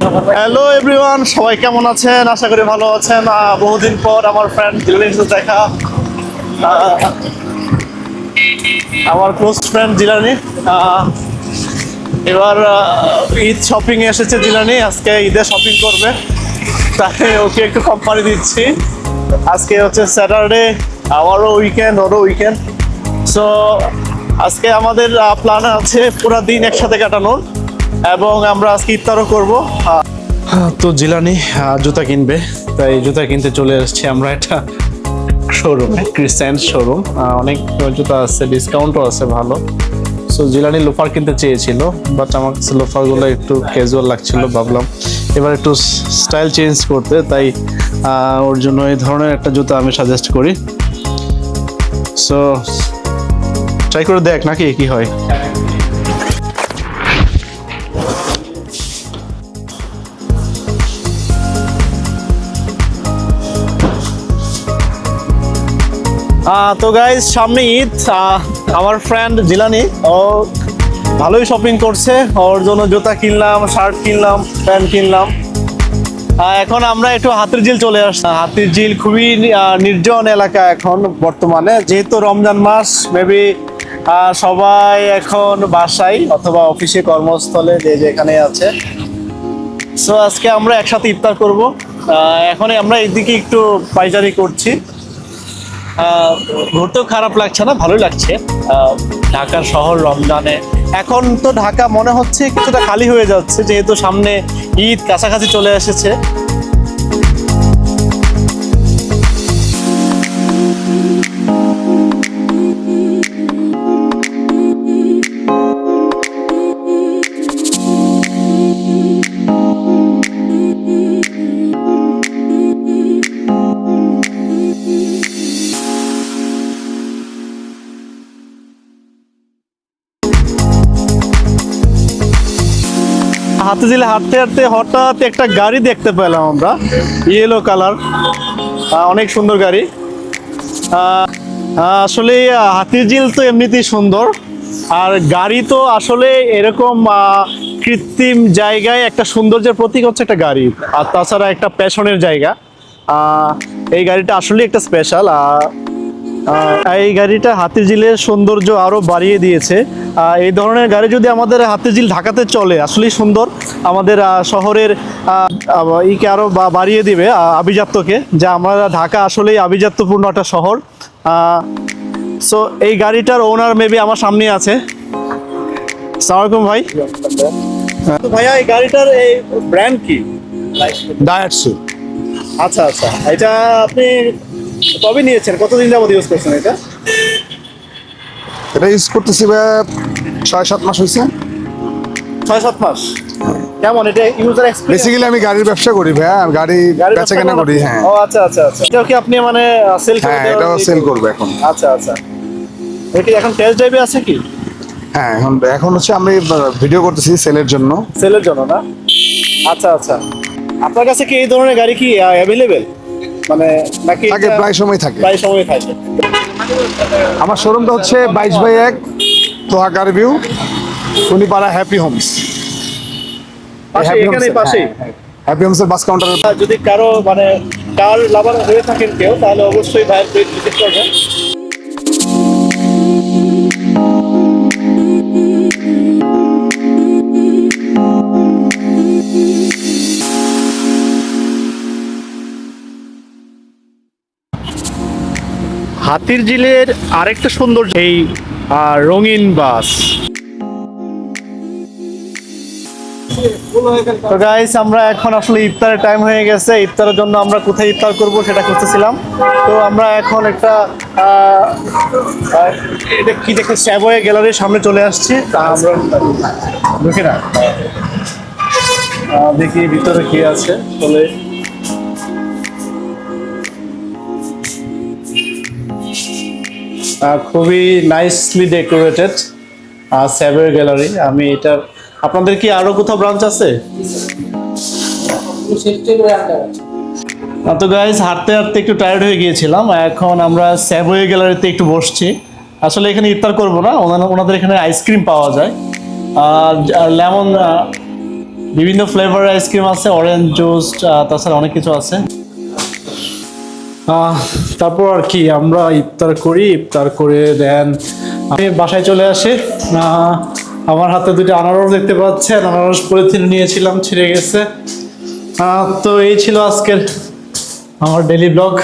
Hello everyone সবাই কেমন আছেন? আশা করি ভালো আছেন। বহুদিন পর আমার ফ্রেন্ড জিলানির সাথে দেখা। আমার ক্লোজ ফ্রেন্ড জিলানি এবার ঈদ শপিং এসেছে জিলানি আজকে ঈদে শপিং করবে। তাই ওকে একটু কোম্পানি দিচ্ছি। আজকে হচ্ছে স্যাটারডে আমারও উইকেন্ড ওরও উইকেন্ড সো আজকে আমাদের প্ল্যান আছে পুরো দিন একসাথে কাটানোর। এবং আমরা আজকে ইফতারও করব। তো জিলানি জুতা কিনবে। তাই জুতা কিনতে চলে এসেছি আমরা এটা শোরুমে ক্রিস্টান শোরুম অনেক জুতা আছে ডিসকাউন্টও আছে ভালো। সো জিলানি লোফার কিনতে চেয়েছিল বাট আমার কাছে লোফারগুলো একটু ক্যাজুয়াল লাগছিল, ভাবলাম এবার একটু স্টাইল চেঞ্জ করতে। তাই ওর জন্য এই ধরনের একটা জুতা আমি সাজেস্ট করি। সো ট্রাই করে দেখ নাকি কি হয়। তো গাইজ সামনে ঈদ আমার ফ্রেন্ড জিলানি, ও ভালোই শপিং করছে, ওর জন্য জুতা কিনলাম শার্ট কিনলাম প্যান্ট কিনলাম। এখন আমরা একটু হাতির ঝিল চলে আসলাম হাতির ঝিল খুবই নির্জন এলাকা এখন বর্তমানে, যেহেতু রমজান মাস মেবি সবাই এখন বাসায় অথবা অফিসে কর্মস্থলে যে যেখানে আছে। সো আজকে আমরা একসাথে ইফতার করব। এখন আমরা এদিকে একটু পাইচারি করছি। ঘুরতেও খারাপ লাগছে না, ভালোই লাগছে। ঢাকার শহর, রমজানে। এখন তো ঢাকা মনে হচ্ছে কিছুটা খালি হয়ে যাচ্ছে, যেহেতু সামনে ঈদ কাছাকাছি চলে এসেছে। হাতে দিলে হাঁটতে হাঁটতে হঠাৎ একটা গাড়ি দেখতে পেলাম আমরা। ইয়েলো কালার অনেক সুন্দর গাড়ি। আসলে হাতির ঝিল তো এমনিতেই সুন্দর। আর গাড়ি তো আসলে এরকম কৃত্রিম জায়গায় একটা সৌন্দর্যের প্রতীক হচ্ছে একটা গাড়ি। আর তাছাড়া একটা প্যাশনের জায়গা। এই গাড়িটা আসলে একটা স্পেশাল এই গাড়িটা হাতির ঝিলের সৌন্দর্য আরও বাড়িয়ে দিয়েছে। এই ধরনের গাড়ি যদি আমাদের হাতির ঝিল ঢাকাতে চলে আসলেই সুন্দর। আমাদের শহরের ইকে আরও বা- বাড়িয়ে দিবে আভিজাত্যকে যে আমরা ঢাকা আসলেই আভিজাত্যপূর্ণ একটা শহর। সো এই গাড়িটার ওনার মেবি আমার সামনে আছে। সালামালাইকুম ভাই। তো ভাইয়া এই গাড়িটার এই ব্র্যান্ড কি? ডায়াটসু আচ্ছা আচ্ছা। এটা আপনি কবে নিয়েছেন? কতদিন যাবত ইউজ করছেন এটা? এটা ইউজ করতেছি ভাই ছয় সাত মাস হয়েছে ছয় সাত মাস? কেমন? এটা ইউজার এক্সপিরিয়েন্স বেসিক্যালি আমি গাড়ির ব্যবসা করি ভাই আর গাড়ি বেচা কেনা করি হ্যাঁ। ও আচ্ছা আচ্ছা আচ্ছা। এটাও কি আপনি মানে সেল হ্যাঁ এটাও সেল করবেন? এখন। আচ্ছা আচ্ছা। এটা এখন টেস্ট ড্রাইভে আছে কি? হ্যাঁ এখন এখন হচ্ছে আমি ভিডিও করতেছি সেলের জন্য। সেলের জন্য না? আচ্ছা আচ্ছা। আপনার কাছে কি এই ধরনের গাড়ি কি অ্যাভেলেবেল মানে নাকি থাকে প্রায় সময় থাকে। প্রায় সময় থাকে। আমার শোরুমটা হচ্ছে বাইশ বাই এক তোহাকার view. Kunipara happy homes happy হোমসের bus counter যদি কারও মানে কার লাভার হয়ে থাকেন কেউ তাহলে অবশ্যই ভাইয়ের পেজ ভিজিট করবেন। হাতির ঝিলের আরেকটা সৌন্দর্য, এই রঙিন বাস। তো গাইস আমরা এখন আসলে ইফতারের টাইম হয়ে গেছে। ইফতারের জন্য আমরা কোথায় ইফতার করব সেটা খুঁজতেছিলাম। তো আমরা এখন একটা এটা কি দেখে স্যাবয়ে গ্যালারির সামনে চলে আসছি। তা আমরা ঢুকে না। দেখি ভিতরে কি আছে। চলে খুবই নাইসলি ডেকোরেটেড স্যাবের গ্যালারি আমি এটা আপনাদের কি আরও কোথাও ব্রাঞ্চ আছে? তো গাইজ হাঁটতে হাঁটতে একটু টায়ার্ড হয়ে গিয়েছিলাম, এখন আমরা স্যাবওয়ে গ্যালারিতে একটু বসছি। আসলে এখানে ইফতার করব না ওনাদের এখানে আইসক্রিম পাওয়া যায়। আর লেমন বিভিন্ন ফ্লেভার আইসক্রিম আছে অরেঞ্জ জুস তাছাড়া অনেক কিছু আছে। তারপর আর কি, আমরা ইফতার করি, ইফতার করে দেন আমি বাসায় চলে আসি। আমার হাতে দুটি আনারস দেখতে পাচ্ছেন, আনারস পলিথিন নিয়েছিলাম, ছিঁড়ে গেছে। তো এই ছিল আজকের আমার ডেলি ব্লগ